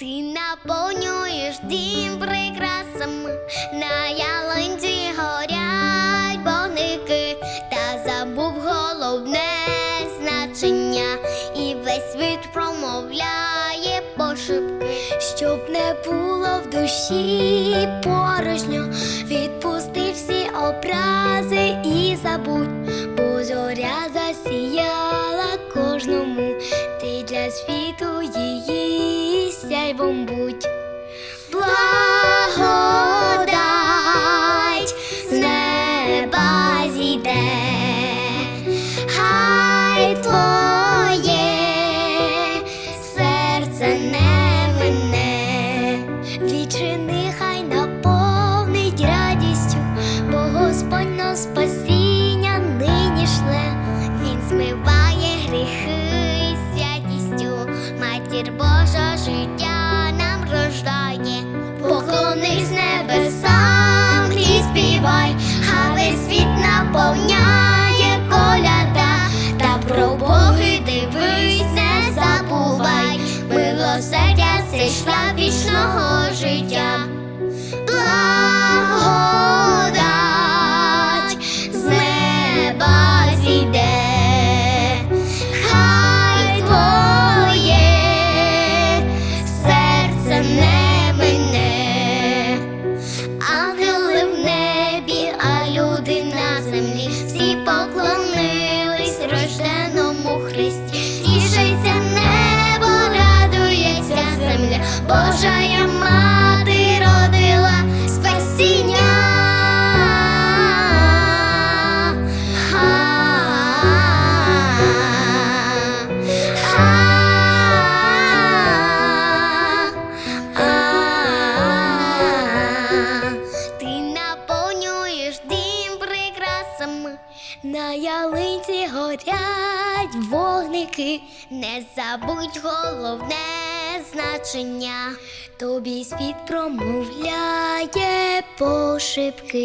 Ти наповнюєш дім прикрасами, на ялинці горять вогники, та забув головне значення, і весь світ промовляє пошепки, щоб не було в душі порожньо, відпусти всі образи і забудь, бо зоря засіяла її сяйвом будь. Благодать з неба зійде, хай твоє серце не мине, відчини, хай наповнить радістю, бо Господь нас спасіння нині Він змиває гріхи святістю, матір Божа життя це шлях вічного життя. Божая мати родила спасіння. Ти наповнюєш дім прикрасами, на ялинці горять вогники, не забудь головне значення, тобі світ промовляє пошепки.